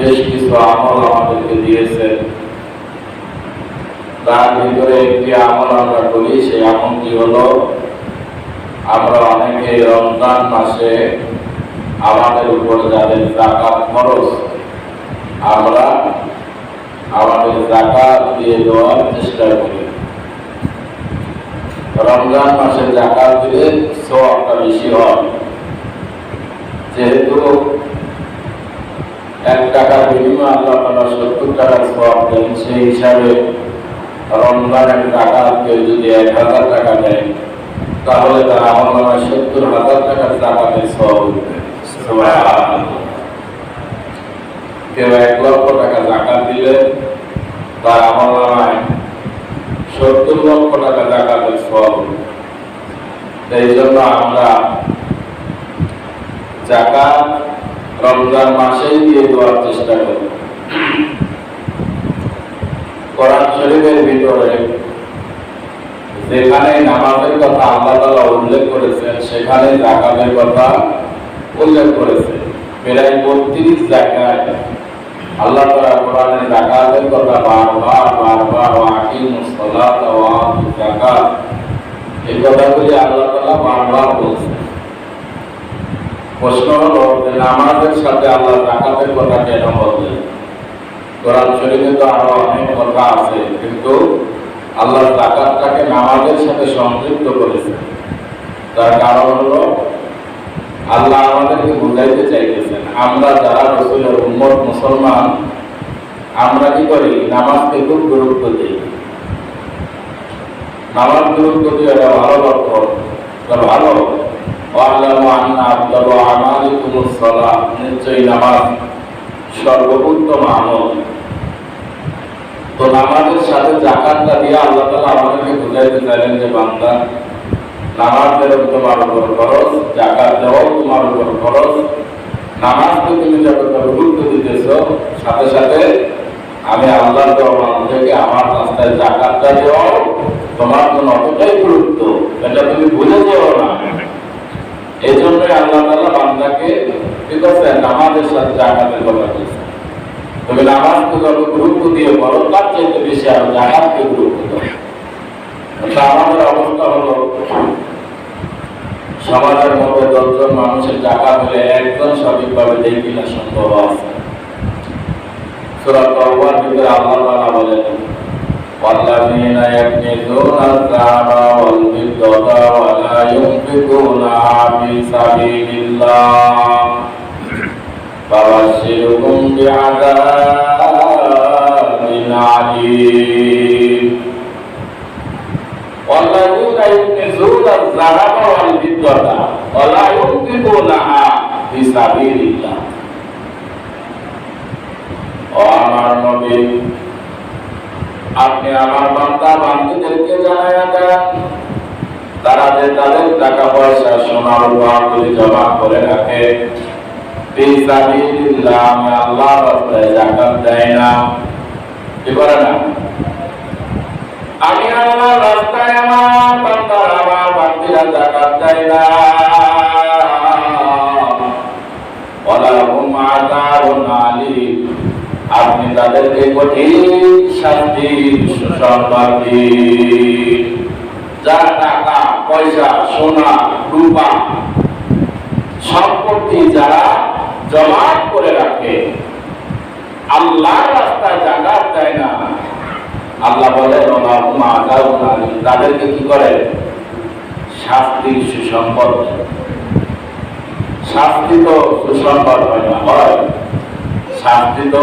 বেশ কিছু আমল আমাদেরকে দিয়েছেন। তার ভিতরে একটি আমল আমরা করি, সেই আমলটি হলো, আমরা অনেকে রমজান মাসে আমাদের উপর যাদের জাকাত খরচ আমরা আমাদের জাকাত দিয়ে দেওয়ার চেষ্টা করি। রমজান মাসে জাকাত দিলে সবটা বেশি হয় যেহেতু এক টাকার বিনিময়ে আল্লাহ তালা সত্তর টাকার সব দেন। সেই হিসাবে রমজানের টাকা কেউ যদি এক হাজার টাকা দেয়, তাহলে তার আমার সত্তর হাজার টাকার টাকাতে সব কেউ এক লক্ষ টাকা জাকাত দিলে তার আমার নামায় সত্তর লক্ষ টাকা জাকাতের সব এই জন্য আমরা জাকাত রমজান মাসেই দিয়ে দেওয়ার চেষ্টা করি। কোরআন শরীফের ভিতরে যেখানে নামাজের কথা আল্লাহ তালা উল্লেখ করেছেন, সেখানে জাকাতের কথা উল্লেখ করেছেন। প্রায় বত্রিশ জায়গায় আল্লাহ তালা কোরআনের জাকাতের কথা বারবার বারবার আকিম সালাত ওয়া জাকাত এই কথাগুলি আল্লাহ তালা বারবার বলছেন। প্রশ্ন হলো যে নামাজের সাথে আল্লাহ জাকাতের কথা কেন বললেন? কোরআন শরীফে তো আরও অনেক কথা আছে, কিন্তু আল্লাহ জাকাতটাকে নামাজের সাথে সম্পৃক্ত করেছে তার কারণ হলো আল্লাহ আমাদেরকে বুঝাইতে চাইতেছেন, আমরা যারা রসুলের উম্মত মুসলমান, আমরা কি করি? নামাজকে খুব গুরুত্ব দিই। নামাজ গুরুত্ব দিয়ে এটা ভালো লক্ষণ। এটা ভালো। ওয়াল্লাহু আন্না আফদালু আমালিকুমুস সালাহ নিশ্চয়ই নামাজ সর্বোত্তম আমল। তো নামাজের সাথে জাকাতটা দিয়ে আল্লাহ তাআলা আমাদেরকে বুঝাইতে চাইলেন যে বান্দা নামাজ যেরকম তোমার উপর খরচ জাকাত দেওয়াও তোমার উপর খরচ নামাজকে তুমি যতটা গুরুত্ব দিতেছ, সাথে সাথে আমি দরবার থেকে আমার রাস্তায় জাকাতটা দেওয়াও তোমার জন্য অতটাই গুরুত্ব। এটা তুমি ভুলে যেও না। এই জন্যই আল্লাহ তাআলা বান্দাকে নামাজের সাথে জাকাতের কথা বলছেন তুমি নামাজকে যত গুরুত্ব দিয়ে বলো তার চাইতে বেশি আরও জাকাতকে গুরুত্ব আমাদের অবস্থা হলো সমাজের মধ্যে দশজন মানুষের টাকা পেলে একজন সঠিকভাবে দেয় কিনা সম্ভব আছে। সুরা তওবার ভিতরে আল্লাহ তাআলা বলেন والذين يكنزون الذهب والفضة ولا ينفقونها في سبيل الله فبشرهم بعذاب عليم والذين يكنزون الذهب والفضة ولا ينفقونها في سبيل الله ও আমার নবী আপনি আমার বান্দা বান্ধীদেরকে জানাইয়া দেন। তারা যে তাদের টাকা পয়সা সোনার উপহারগুলি জমা করে রাখে আল্লাহ আমি আল্লাহর রাস্তায় জাকাত দেয় না। কি না? আমি আমার রাস্তায় আমার তাদেরকে কঠিন শাস্তির যার টাকা পয়সা সোনা রূপা সম্পত্তি যারা জমা করে রাখে আল্লাহর রাস্তায় জাকাত দেয় না আল্লাহ আযাবুন তাদেরকে কি করে শাস্তির সুসংবাদ দেন। শাস্তি তো সুসংবাদ হয় না হয় শাস্তি তা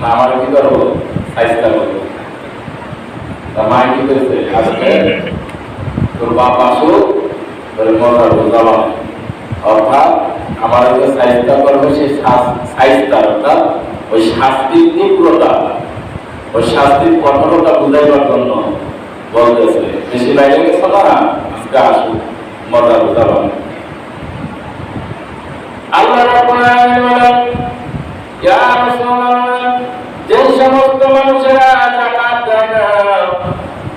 না আমার কি করব সাইজটা করব তা মা কি করেছে আজকে তোর বাপ আসুক তোর বুঝাবা অর্থাৎ আমার যে সাইজটা করবে সেই সাইজটা অর্থাৎ ওই শাস্তির তীব্রতা। ওই শাস্তির কঠোরতা বুঝাইবার জন্য বলতেছে, বেশি বাইরে গেছে না, আজকে আসুন মজা বুঝাবেন আল্লাহ রাব্বুল আলামিন বলেন ইয়া রাসূলুল্লাহ যে সমস্ত মানুষেরা যাকাত দেয় না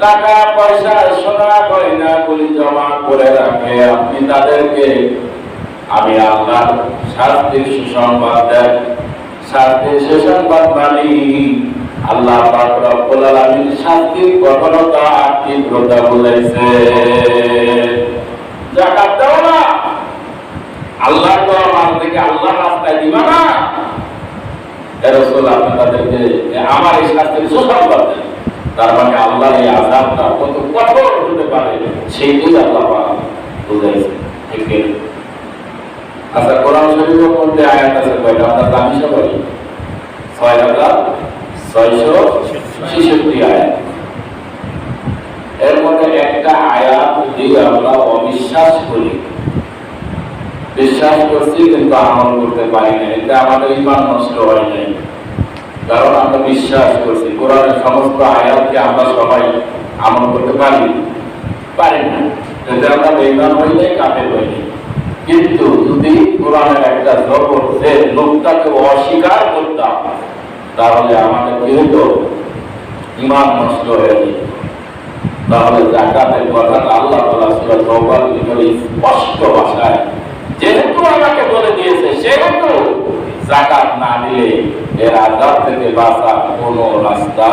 টাকা পয়সা সোনা গয়না গুলি জমা করে রাখে। আপনি তাদেরকে, আমি আল্লাহ শাস্তির সুসংবাদ দেন। শাস্তির সুসংবাদ মানি। আল্লাহ রব্বুল আলামিন শাস্তির কঠোরতা আর তীব্রতা বলেছে। আল্লাহ তো আমার থেকে আল্লাহ রাস্তায় দিবা না। আমার এই শাস্তির সুসংবাদ দেন। তার মানে আল্লাহর এই আযাবটা কত কঠোর হতে পারে আল্লাহ আচ্ছা কোরআন শরীফের মধ্যে আয়াত আছে কয়টা? আমরা জানি সবাই। ছয় হাজার ছয়শো ছেষট্টি আয়াত। এর মধ্যে একটা আয়াত যদি আমরা অবিশ্বাস করি, বিশ্বাস করছি কিন্তু আমল করতে পারি না, এটা আমাদের ইমান নষ্ট হয় নাই। কারণ আমরা বিশ্বাস করছি, কোরআনের সমস্ত আয়াতকে আমরা সবাই আমল করতে পারি পারি না। যদি আমরা বেইমান হই নাই, কাফের হই নাই। কিন্তু যদি কোরআনের একটা জগৎ যে লোকটাকে অস্বীকার করতাম, তাহলে আমাদের কি হতো ইমান নষ্ট হয়ে যেত। তাহলে জাকাতের কথাটা আল্লাহ তাআলা সূরা স্পষ্ট ভাষায় যেহেতু আমাকে বলে দিয়েছে, সেহেতু জাকাত না দিলে এর আযাব থেকে বাঁচার কোনো রাস্তা